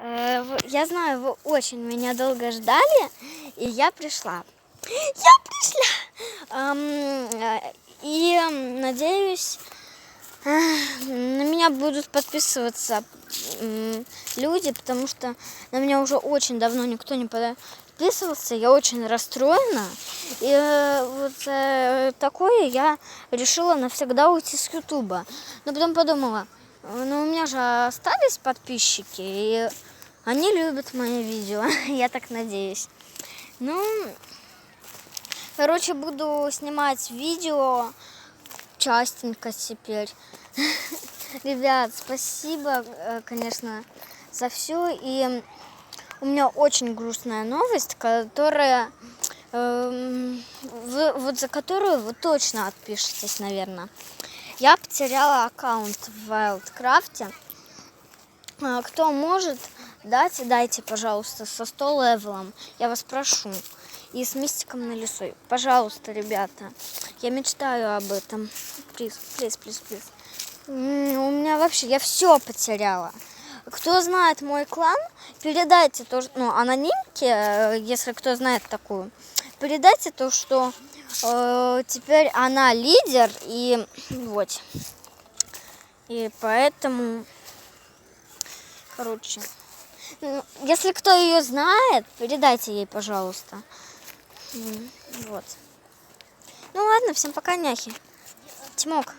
Э, Я знаю, вы очень меня долго ждали, и я пришла. Я пришла! Э, И надеюсь, э, на меня будут подписываться люди, потому что на меня уже очень давно никто не подписывался. Я очень расстроена. И вот такое я решила навсегда уйти с Ютуба. Но потом подумала, ну у меня же остались подписчики, и они любят мои видео, я так надеюсь. Ну, короче, буду снимать видео частенько теперь. Ребят, спасибо, э, конечно, за все. И у меня очень грустная новость, которая эм, вы- вот за которую вы точно отпишетесь, наверное. Я потеряла аккаунт в Wildcraft. А, Кто может, дайте, дайте, пожалуйста, со 100 левелом. Я вас прошу. И с мистиком на лесу. Пожалуйста, ребята. Я мечтаю об этом. Плиз, плиз, плиз, плиз. У меня вообще, я все потеряла. Кто знает мой клан, передайте то, что- ну, анонимке, э, если кто знает такую, передайте то, что э, теперь она лидер, и вот. И поэтому, короче, ну, если кто ее знает, передайте ей, пожалуйста. Вот. Ну ладно, всем пока, няхи. Тимок,